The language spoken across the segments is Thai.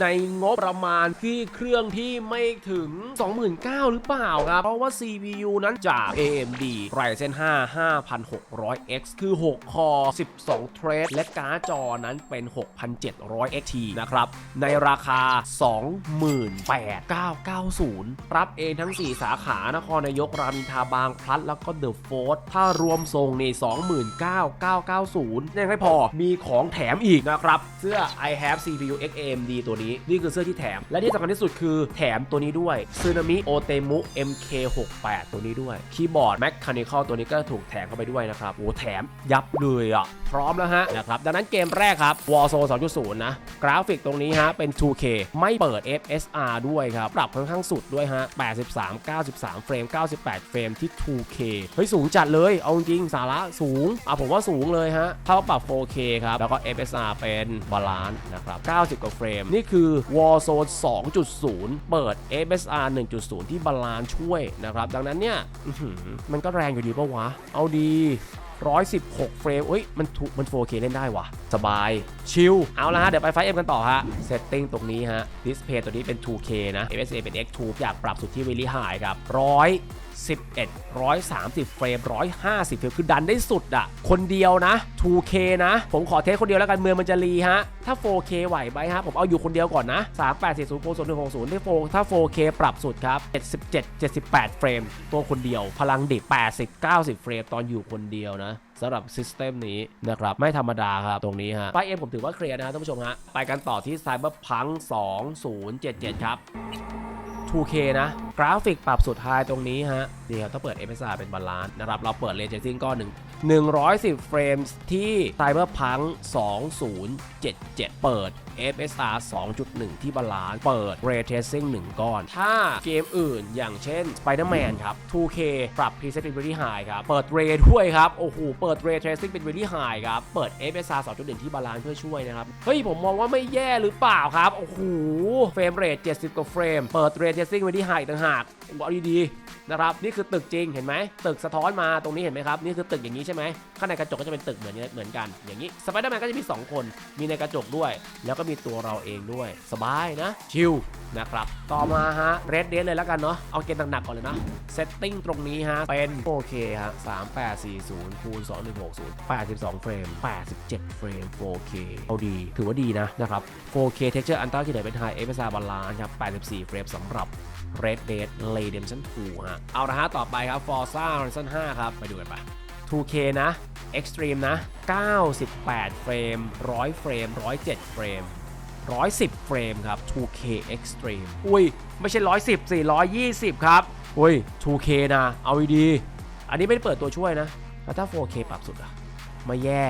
ในงบประมาณที่เครื่องที่ไม่ถึง 29,000 หรือเปล่าครับ เพราะว่า CPU นั้นจาก AMD Ryzen 5 5600X คือ 6 คอ 12 เทรด และการ์ดจอนั้นเป็น 6700 XT นะครับ ในราคา 28,990 รับเองทั้ง 4 สาขานครนายกรามินทาบางพลัด แล้วก็เดอะโฟร์ถ้ารวมทรงในี่29,990 ยังไม่พอมีของแถมอีกนะครับ เสื้อ I have CPU X AMD ตัวนี้ นี่คือเสื้อที่แถม และที่สำคัญที่สุดคือแถมตัวนี้ด้วยซึนามิโอเตมุ MK68 ตัวนี้ด้วย คีย์บอร์ด Mechanical ตัวนี้ก็ถูกแถมเข้าไปด้วยนะครับโอ้แถมยับเลยอะ พร้อมแล้วฮะนะครับ ดังนั้นเกมแรกครับ Warzone 2.0 นะ กราฟิกตรงนี้ฮะเป็น 2K ไม่เปิด FSR ด้วยครับ ปรับค่อนข้างสุดด้วยฮะ 83 93 เฟรม 98 เฟรมที่ 2K เฮ้ย สูงจัดเลย เอาจริงสาระสูง อะผมว่าสูงเลยฮะ ถ้าว่าปรับ 4K ครับ แล้วก็ FSR เป็นบาลานซ์นะครับ 90 กว่าเฟรม นี่คือ Warzone 2.0 เปิด FSR 1.0 ที่บาลานช่วยนะครับ ดังนั้นเนี่ยมันก็แรงอยู่ดีปะวะ เอาดี 116 เฟรมเอ้ย มันถูกมัน 4K เล่นได้ว่ะ สบาย ชิล เอาละฮะ เดี๋ยวไปไฟเอ็มกันต่อฮะ เซตติ้งตรงนี้ฮะ ดิสเพย์ตัวนี้เป็น 2K นะ FSA เป็น X2 อยากปรับสุดที่ Very High ครับ111 130 เฟรม 150 เฟรม คือดันได้สุดอะคนเดียวนะ 2K นะ ผมขอเทสคนเดียวแล้วกันเมืองมันจะรีฮะ ถ้า 4K ไหวไหมฮะ ผมเอาอยู่คนเดียวก่อนนะ 3840 0160ที่4ถ้า 4K ปรับสุดครับ 77 78 เฟรม ตัวคนเดียว พลังดิบ80 90 เฟรม ตอนอยู่คนเดียวนะ สำหรับซิสเต็มนี้นะครับไม่ธรรมดาครับตรงนี้ฮะไปเอ็มผมถือว่าเคลียร์นะครับท่านผู้ชมฮะไปกันต่อที่ Cyberpunk 2077 ครับ 2K นะ กราฟิกปรับสุดท้ายตรงนี้ฮะนี่ครับถ้าเปิด MSR เป็นบาลานซ์นะครับเราเปิดเลเจนซิ่งก็หนึ่ง 110 เฟรมที่ Cyberpunk 2077 เปิด FSR 2.1 ที่บาลานซ์เปิด Ray Tracing 1 ก้อน ถ้าเกมอื่นอย่างเช่น Spider-Man ครับ 2K ปรับ Preset เป็น Very High ครับ เปิด Ray ด้วยครับ โอ้โห เปิด Ray Tracing เป็น Very High ครับ เปิด FSR 2.1 ที่บาลานซ์เพื่อช่วยนะครับ เฮ้ย ผมมองว่าไม่แย่หรือเปล่าครับ โอ้โห เฟรมเรท70 กว่าเฟรม เปิด Ray Tracing ไว้ที่ High ต่างหากเอาดีๆนะครับ นี่คือตึกจริง เห็นไหม ตึกสะท้อนมา ตรงนี้เห็นไหมครับ นี่คือตึกอย่างนี้ใช่ไหมข้างในกระจกก็จะเป็นตึกเหมือนเหมือนกัน อย่างนี้สไปเดอร์แมนก็จะมี 2 คน มีในกระจกด้วย แล้วก็มีตัวเราเองด้วย สบายนะ ชิลนะครับ ต่อมาฮะเรดเดนเลยแล้วกันเนาะเอาเกมหนักๆก่อนเลยนะเซตติ้งตรงนี้ฮะ เป็น โอเคฮะ 3840คูณ2160 82 เฟรม 87 เฟรม 4K เอาดี ถือว่าดีนะนะครับ 4K Texture Ultra ที่ไหนเป็น High FSR Balance ครับ84 เฟรมสำหรับ Red Dead Redemption 2ฮะ เอาละฮะ ต่อไปครับ Forza Horizon 5 ครับ ไปดูกันไป 2K นะ Extreme นะ 98 เฟรม 100 เฟรม 107 เฟรม 110 เฟรมครับ 2K Extreme อุ้ย ไม่ใช่ 110สิ120 ครับ อุ้ย 2K นะ เอาดีๆอันนี้ไม่ได้เปิดตัวช่วยนะ แล้วถ้า 4K ปรับสุดอะไม่แย่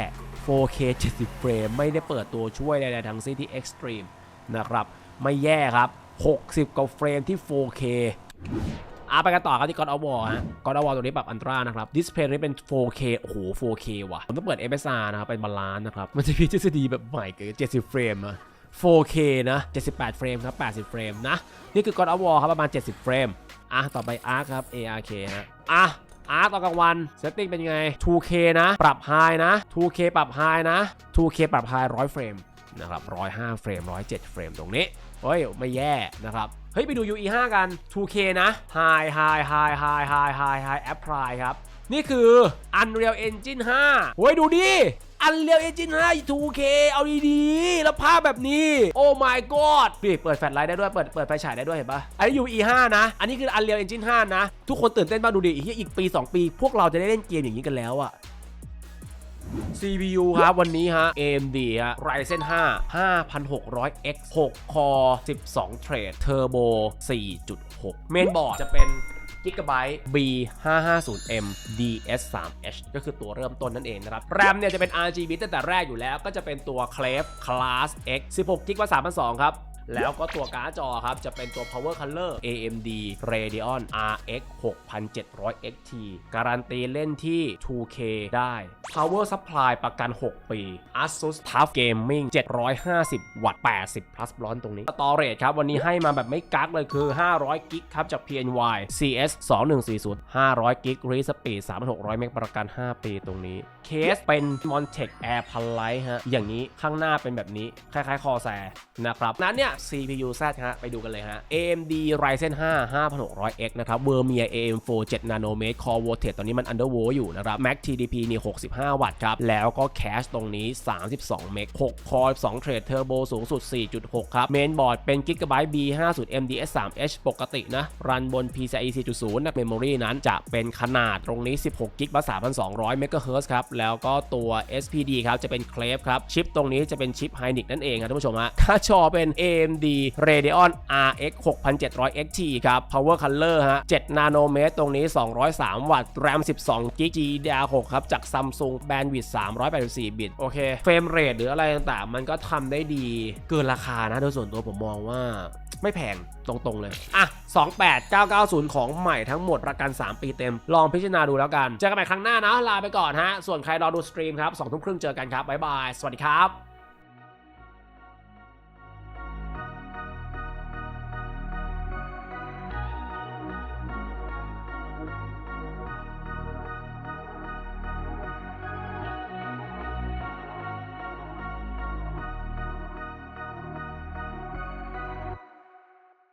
4K 70 เฟรม ไม่ได้เปิดตัวช่วยใดๆทั้งสิ้นที่ Extreme นะครับ ไม่แย่ครับ 60 กว่าเฟรมที่ 4K อะไปกันต่อครับที่ God of War ฮะ God of War ตัวนี้ปรับอันตรานะครับดิสเพย์นี้เป็น 4K โอ้โห 4K ว่ะผมต้องเปิด FSR นะครับเป็นบาลานซ์นะครับมันจะมีทฤษฎีแบบใหม่เกิด70 เฟรมอะ 4K นะ 78 เฟรมครับ 80 เฟรมนะ นี่คือ God of War ครับประมาณ 70 เฟรม อะ ต่อไป Ark ครับ ARK ฮะ อะอาร์ตอนกลางวันเซตติ้งเป็นยังไง 2K นะ ปรับ High นะ 2K ปรับ High นะ 2K ปรับ High 100 เฟรม นะครับ105เฟรม107เฟรมตรงนี้เฮ้ยไม่แย่นะครับ เฮ้ย ไปดู UE5 กัน 2K นะ High High High High High High High Apply ครับ นี่คือ Unreal Engine 5เฮ้ย ดูดิ Unreal Engine 5 2K เอาดีๆ แล้วภาพแบบนี้ โอ้ my god พี่เปิดแฟลชไลท์ได้ด้วย เปิด เปิดไฟฉายได้ด้วยเห็นปะอันนี้ UE5 นะ อันนี้คือ Unreal Engine 5นะ ทุกคนตื่นเต้นบ้างดูดิอีกปี 2 ปี พวกเราจะได้เล่นเกมอย่างนี้กันแล้วอะ CPU ครับวันนี้ฮะ AMD ฮะ Ryzen 5 5600X 6 Core 12 Thread Turbo 4.6 เมนบอร์ดจะเป็น Gigabyte B550M DS3H ก็คือตัวเริ่มต้นนั่นเองนะครับ RAM เนี่ยจะเป็น RGB ตั้งแต่แรกอยู่แล้ว ก็จะเป็นตัว Clef Class X 16 GB ว่า3,200ครับแล้วก็ตัวการ์ดจอครับ จะเป็นตัว Power Color AMD Radeon RX 6700 XT การันตีเล่นที่ 2K ได้ Power Supply ประกัน 6 ปี Asus TUF Gaming 750 วัตต์ 80 plus ร้อนตรงนี้ Storage ครับ วันนี้ให้มาแบบไม่กักเลยคือ 500 กิกครับ จาก PNY CS 2140 500 กิก Read Speed 3600 เมกประกัน 5 ปีตรงนี้ เคสเป็น Montech Air p a l i t e ฮะ อย่างนี้ข้างหน้าเป็นแบบนี้ คล้ายๆ คอแซนะครับ นั้นเนี่ย CPU Z ฮะ ไปดูกันเลยฮะ AMD Ryzen 5 5600X นะครับ Vermeer AM4 7 nanomètre Core Voltage ตอนนี้มัน undervolt อยู่นะครับ Max TDP นี่65 5 วัตต์ครับ แล้วก็ Cache ตรงนี้ 32 เมก6 Core 2 Thread Turbo สูงสุด 4.6 ครับ Mainboard เป็น Gigabyte B50 MDS3H ปกตินะ รันบน PCIe 4.0นะ Memory นั้นจะเป็นขนาดตรงนี้ 16 GB บัส3,200 MHz ครับ แล้วก็ตัว SPD ครับ จะเป็นเคลฟครับ ชิปตรงนี้จะเป็นชิป Hynix นั่นเองครับท่านผู้ชมฮะค่าจอเป็น AMD Radeon RX 6700 XT ครับ Power Color ฮะ 7 นาโนเมตร ตรงนี้ 203 วัตต์ RAM 12 GB GDDR6 ครับ จาก Samsung Bandwidth 384 บิต โอเค เฟรมเรทหรืออะไรต่างๆ มันก็ทำได้ดีเกินราคานะ โดยส่วนตัวผมมองว่าไม่แพงตรงๆเลย อะ 28990 ของใหม่ทั้งหมดประกัน 3 ปีเต็ม ลองพิจารณาดูแล้วกัน เจอกันใหม่ครั้งหน้านะ ลาไปก่อนฮะ ส่วนใครรอดูสตรีมครับ2ทุ่มครึ่งเจอกันครับ บ๊ายบาย สวัสดีครับ